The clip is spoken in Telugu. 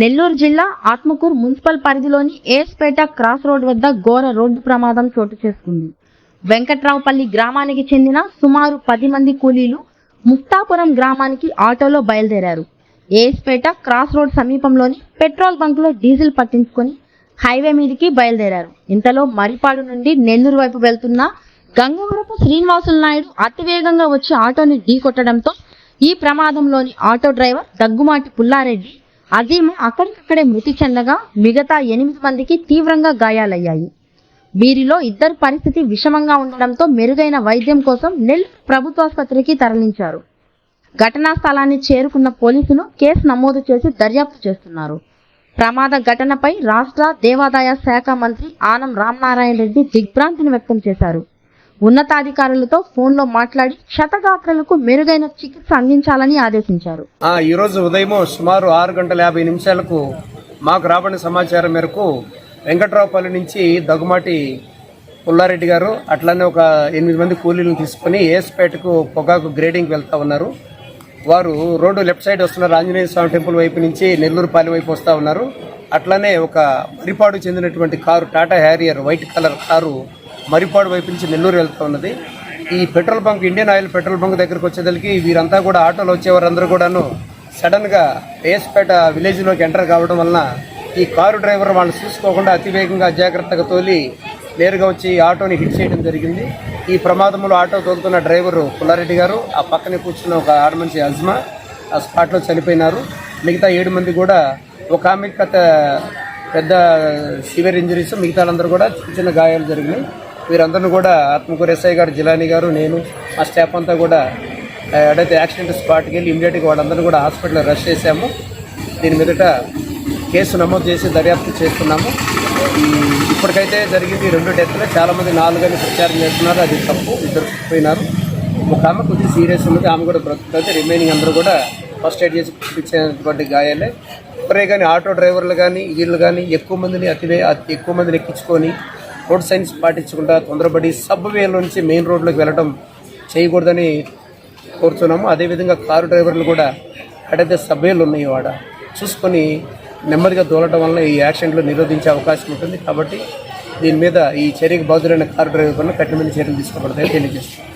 నెల్లూరు జిల్లా ఆత్మకూరు మున్సిపల్ పరిధిలోని ఏస్పేట క్రాస్ రోడ్ వద్ద ఘోర రోడ్డు ప్రమాదం చోటు చేసుకుంది. వెంకట్రావుపల్లి గ్రామానికి చెందిన సుమారు పది మంది కూలీలు ముక్తాపురం గ్రామానికి ఆటోలో బయలుదేరారు. ఏస్పేట క్రాస్ రోడ్ సమీపంలోని పెట్రోల్ బంకులో డీజిల్ పట్టించుకొని హైవే మీదికి బయలుదేరారు. ఇంతలో మరిపాడు నుండి నెల్లూరు వైపు వెళ్తున్న గంగవరపు శ్రీనివాసులు నాయుడు అతివేగంగా వచ్చి ఆటోని ఢీకొట్టడంతో ఈ ప్రమాదంలోని ఆటో డ్రైవర్ దగ్గుమాటి పుల్లారెడ్డి అజీమ్ అక్కడికక్కడే మృతి చెందగా మిగతా ఎనిమిది మందికి తీవ్రంగా గాయాలయ్యాయి. వీరిలో ఇద్దరు పరిస్థితి విషమంగా ఉండడంతో మెరుగైన వైద్యం కోసం నెల్ ప్రభుత్వాసుపత్రికి తరలించారు. ఘటనా స్థలాన్ని చేరుకున్న పోలీసులు కేసు నమోదు చేసి దర్యాప్తు చేస్తున్నారు. ప్రమాద ఘటనపై రాష్ట్ర దేవాదాయ శాఖ మంత్రి ఆనం రామనారాయణ రెడ్డి దిగ్భ్రాంతిని వ్యక్తం చేశారు. ఉన్నతాధికారులతో ఫోన్లో మాట్లాడి క్షతగాత్రులకు మెరుగైన చికిత్స అందించాలని ఆదేశించారు. ఆ, ఈరోజు ఉదయం సుమారు ఆరు గంటల యాభై నిమిషాలకు మాకు రాబడిన సమాచారం మేరకు వెంకట్రావుపల్లి నుంచి దగ్గుమాటి పుల్లారెడ్డి గారు అట్లానే ఒక ఎనిమిది మంది కూలీలను తీసుకుని ఏస్పేటకు పొగాకు గ్రేడింగ్కి వెళ్తా ఉన్నారు. వారు రోడ్డు లెఫ్ట్ సైడ్ వస్తున్నారు ఆంజనేయ స్వామి టెంపుల్ వైపు నుంచి నెల్లూరుపాలెం వైపు వస్తూ ఉన్నారు. అట్లానే ఒక మరిపాడు చెందినటువంటి car Tata Harrier white colour car Maripadu వైపు నుంచి నెల్లూరు వెళ్తూ ఉన్నది. ఈ petrol bunk Indian Oil petrol bunk దగ్గరకు వచ్చేసరికి వీరంతా కూడా ఆటోలో వచ్చేవారందరూ కూడాను సడన్గా ఏస్పేట విలేజ్లోకి ఎంటర్ కావడం వలన ఈ కారు డ్రైవర్ వాళ్ళు చూసుకోకుండా అతివేగంగా అజాగ్రత్తగా తోలి నేరుగా వచ్చి ఆటోని హిట్ చేయడం జరిగింది. ఈ ప్రమాదంలో ఆటో తోలుతున్న డ్రైవరు పుల్లారెడ్డి గారు ఆ పక్కనే కూర్చున్న ఒక ఆరు మంచి అజ్మా ఆ స్పాట్లో చనిపోయినారు. మిగతా ఏడు మంది కూడా ఒక ఆమెకి పెద్ద సివియర్ ఇంజరీస్ మిగతా వాళ్ళందరూ కూడా చిన్న చిన్న గాయాలు జరిగినాయి. వీరందరిని కూడా ఆత్మకూరు ఎస్ఐ గారు జిలాని గారు నేను మా స్టాఫ్ అంతా కూడా ఎడైతే యాక్సిడెంట్ స్పాట్కి వెళ్ళి ఇమీడియట్గా వాళ్ళందరూ కూడా హాస్పిటల్ రష్ చేశాము. దీని మీదట కేసు నమోదు చేసి దర్యాప్తు చేస్తున్నాము. ఇప్పటికైతే జరిగింది ఈ రెండు డెత్లు. చాలామంది నాలుగని ప్రచారం చేస్తున్నారు. అది తప్పు. ఇద్దరు చనిపోయినారు. ఒక ఆమె కొద్దిగా సీరియస్ ఉన్నది. ఆమె కూడా బ్రతుకుతుంది. రిమైనింగ్ అందరూ కూడా ఫస్ట్ ఎయిడ్ చేసి పిలిచేటువంటి గాయాలే. ఎవరే కానీ ఆటో డ్రైవర్లు కానీ వీళ్ళు కానీ ఎక్కువ మందిని అతివే అతి ఎక్కువ మందిని ఎక్కించుకొని రోడ్ సైన్స్ పాటించకుండా తొందరపడి సబ్ నుంచి మెయిన్ రోడ్లోకి వెళ్ళడం చేయకూడదని కోరుతున్నాము. అదేవిధంగా కారు డ్రైవర్లు కూడా ఎక్కడైతే సబ్వేలు ఉన్నాయో వాడ చూసుకొని నెమ్మదిగా దూలటం వల్ల ఈ యాక్సిడెంట్లు నిరోధించే అవకాశం ఉంటుంది. కాబట్టి దీని మీద ఈ చర్యకు బాధ్యులైన కారు డ్రైవర్ పైన కఠినమైన చర్యలు తీసుకోబడతాయని తెలియజేస్తున్నాం.